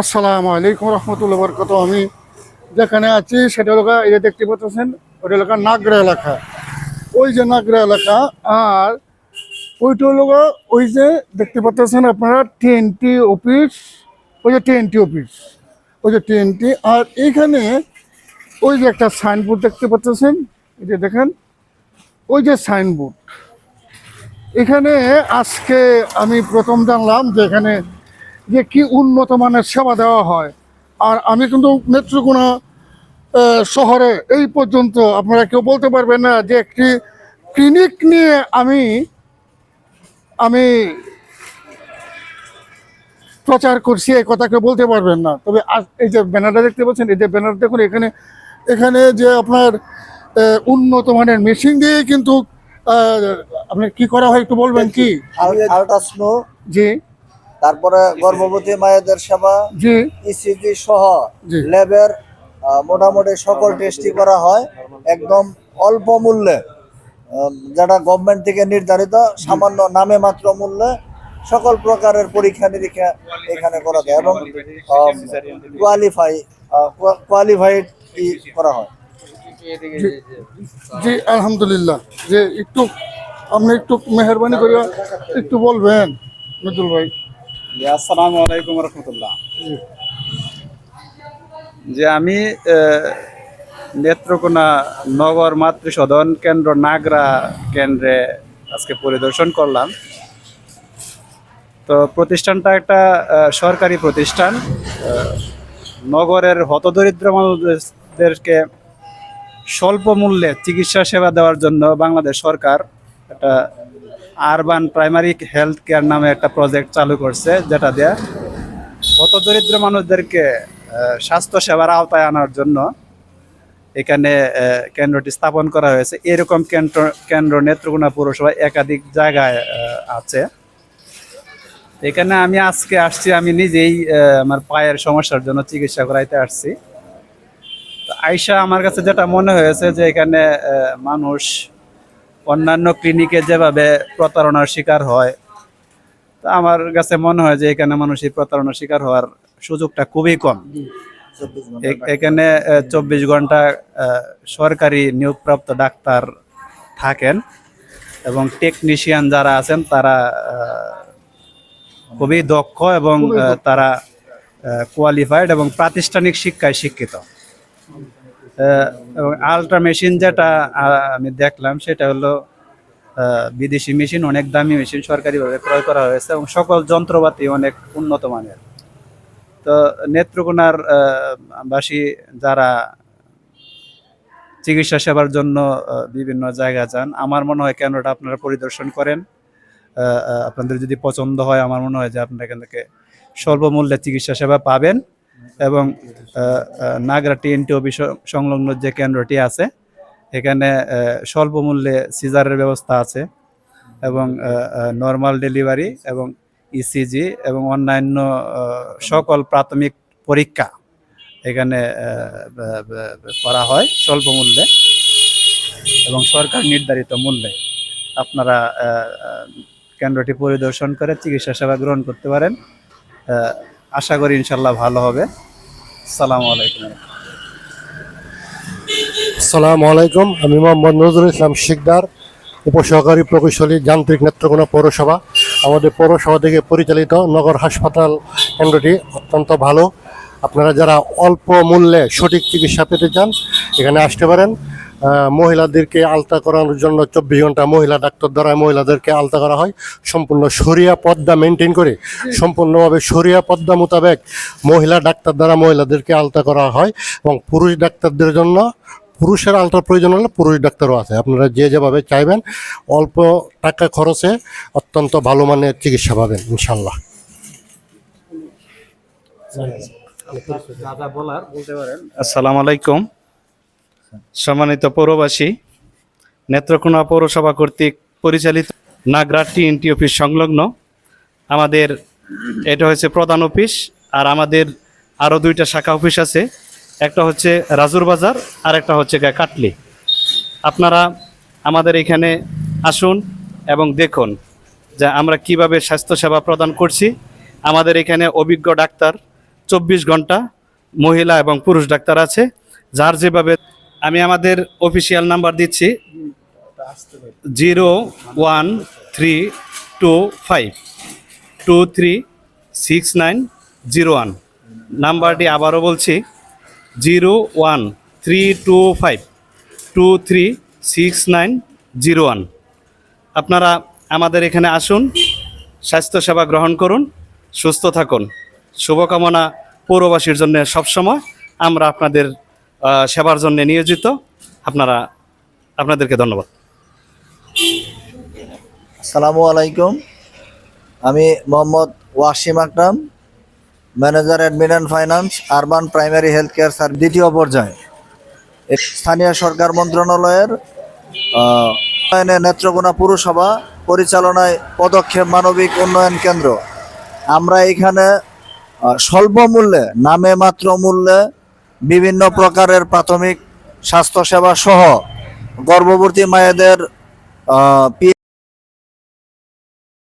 আসসালামু আলাইকুম রহমতুল্লাহ বরকত। আমি যেখানে আছি, সেটা হলো এই যে দেখতে পাচ্ছেন, ওটা হলো নাগরা এলাকা। ওই যে নাগরা এলাকা, আর ওইটা হলো ওই যে দেখতে পাচ্ছেন আপনারা টিএনটি অফিস ওই যে টিএনটি অফিস ওই যে টিএনটি আর এইখানে ওই যে একটা সাইনবোর্ড দেখতে পাচ্ছেন, এই যে দেখেন, ওই যে সাইনবোর্ড এখানে আজকে আমি প্রথম জানলাম যে এখানে যে কি উন্নত মানের সেবা দেওয়া হয়। আর আমি কিন্তু নেত্রকোনা শহরে এই পর্যন্ত আপনারা কেউ বলতে পারবেন না যে একটি ক্লিনিক নিয়ে আমি আমি প্রচার করছি এই কথা কেউ বলতে পারবেন না। তবে এই যে ব্যানারটা দেখতে পাচ্ছেন এই যে ব্যানার দেখুন এখানে এখানে যে আপনার উন্নত মানের মেশিন দিয়ে কিন্তু আপনার কি করা হয় একটু বলবেন কি? আল্ট্রাস্নো জি। তারপরে গর্ভবতী মায়েদের সেবা জি। ইসিজি সহ জি। ল্যাবের মোটামুটি সকল টেস্টই করা হয়। একদম অল্প মূল্যে যেটা গভর্নমেন্ট থেকে নির্ধারিত সামান্য নামে মাত্র মূল্যে সকল প্রকারের পরীক্ষা নিরীক্ষা এখানে করা যায় এবং কোয়ালিফাই কোয়ালিফাইড করা হয়। জি আলহামদুলিল্লাহ। যে একটু আপনি একটু মেহরবানি করে একটু বলবেন নজরুল ভাই। আসসালামু আলাইকুম রহমতুল্লাহ। যে আমি নেত্রকোনা নগর মাতৃসদন কেন্দ্র নাগরা কেন্দ্রে আজকে পরিদর্শন করলাম। তো প্রতিষ্ঠানটা একটা সরকারি প্রতিষ্ঠান। নগরের হতদরিদ্র মানুষদেরকে স্বল্প মূল্যে চিকিৎসা সেবা দেওয়ার জন্য বাংলাদেশ সরকার একটা আরবান প্রাইমারি হেলথ কেয়ার নামে একটা প্রজেক্ট চালু করছে যেটা দিয়ে হত দরিদ্র মানুষদেরকে আহ, স্বাস্থ্য সেবার আওতায় আনার জন্য এখানে কেন্দ্রটি স্থাপন করা হয়েছে। এরকম কেন্দ্র কেন্দ্র নেত্রকোনা পৌরসভায় একাধিক জায়গায় আছে। এখানে আমি আজকে আসছি আমি নিজেই আমার পায়ের সমস্যার জন্য চিকিৎসা করাইতে আসছি। তো আয়সা আমার কাছে যেটা মনে হয়েছে যে এখানে মানুষ অন্যান্য ক্লিনিকে যেভাবে প্রতারণার শিকার হয় তা আমার কাছে মনে হয় যে এখানে মানুষ এই প্রতারণার শিকার হওয়ার সুযোগটা খুবই কম। এখানে চব্বিশ ঘণ্টা সরকারি নিয়োগপ্রাপ্ত ডাক্তার থাকেন এবং টেকনিশিয়ান যারা আছেন তারা খুবই দক্ষ এবং। তারা কোয়ালিফাইড এবং প্রাতিষ্ঠানিক শিক্ষায় শিক্ষিত। এবং আলট্রা মেশিন যেটা আমি দেখলাম, সেটা হলো বিদেশি মেশিন অনেক দামি মেশিন সরকারিভাবে ক্রয় করা হয়েছে এবং সকল যন্ত্রপাতি অনেক উন্নত মানের। তো নেত্রকোনার বাসী যারা চিকিৎসা সেবার জন্য বিভিন্ন জায়গা যান, আমার মনে হয় কেন্দ্রটা আপনারা পরিদর্শন করেন। আপনাদের যদি পছন্দ হয়, আমার মনে হয় যে আপনারা এখান থেকে স্বল্প মূল্যে চিকিৎসা সেবা পাবেন। এবং নাগরা টিএনটি অফিস সংলগ্ন যে কেন্দ্রটি আছে, এখানে স্বল্প মূল্যে সিজারের ব্যবস্থা আছে এবং নর্মাল ডেলিভারি এবং ইসিজি এবং অন্যান্য সকল প্রাথমিক পরীক্ষা এখানে করা হয় স্বল্প মূল্যে এবং সরকার নির্ধারিত মূল্যে। আপনারা কেন্দ্রটি পরিদর্শন করে চিকিৎসা সেবা গ্রহণ করতে পারেন। আশা করি ইনশাল্লাহ ভালো হবে। সালামু আলাইকুম। আসসালামু আলাইকুম, আমি মোহাম্মদ নজরুল ইসলাম শিকদার, উপসহকারী প্রকৌশলী যান্ত্রিক নেত্রকোনা পৌরসভা। আমাদের পৌরসভা থেকে পরিচালিত নগর হাসপাতাল কেন্দ্রটি অত্যন্ত ভালো। আপনারা যারা অল্প মূল্যে সঠিক চিকিৎসা পেতে চান, এখানে আসতে পারেন। মহিলাদেরকে আলতা করানোর জন্য চব্বিশ ঘণ্টা মহিলা ডাক্তার দ্বারা মহিলাদেরকে আলতা করা হয়। সম্পূর্ণ সরিয়া পদ্মা মেনটেন করে সম্পূর্ণভাবে সরিয়া পদ্মা মোতাবেক মহিলা ডাক্তার দ্বারা মহিলাদেরকে আলতা করা হয় এবং পুরুষ ডাক্তারদের জন্য পুরুষের আলট্রা প্রয়োজন হলে পুরুষ ডাক্তারও আছে। আপনারা যে যেভাবে চাইবেন অল্প টাকা খরচে অত্যন্ত ভালো মানের চিকিৎসা পাবেন ইনশাল্লাহ আসসালামু আলাইকুম। সম্মানিত পৌরবাসী, নেত্রকোনা পৌরসভা কর্তৃক পরিচালিত নাগরা টিএনটি অফিস সংলগ্ন। আমাদের এটা হচ্ছে প্রধান অফিস, আর আমাদের আরও দুইটা শাখা অফিস আছে। একটা হচ্ছে রাজুর বাজার, আর একটা হচ্ছে কাটলি। আপনারা আমাদের এখানে আসুন এবং দেখুন যে আমরা কীভাবে স্বাস্থ্যসেবা প্রদান করছি। আমাদের এখানে অভিজ্ঞ ডাক্তার, চব্বিশ ঘণ্টা মহিলা এবং পুরুষ ডাক্তার আছে, যার যেভাবে আমি আমাদের অফিসিয়াল নাম্বার দিচ্ছি। Zero one three two five two three six nine zero one. নাম্বারটি আবারও বলছি, zero one three two five two three six nine zero one. আপনারা আমাদের এখানে আসুন, স্বাস্থ্যসেবা গ্রহণ করুন, সুস্থ থাকুন। শুভকামনা পৌরবাসীর জন্য সবসময়। আমরা আপনাদের সেবার জন্য নিয়োজিত। আপনারা, আপনাদেরকে ধন্যবাদ। আসসালামু আলাইকুম। আমি Mohammad Wasim Akram, manager admin and finance, urban primary health care সার দ্বিতীয় পর্যায়ে। স্থানীয় সরকার মন্ত্রণালয়ের নেত্রকোনা পুরসভা পরিচালনায় পদক্ষেপ মানবিক উন্নয়ন কেন্দ্র। আমরা এখানে স্বল্প মূল্যে, নামে মাত্র মূল্যে বিভিন্ন প্রকারের প্রাথমিক স্বাস্থ্যসেবা সহ গর্ভবতী মায়েদের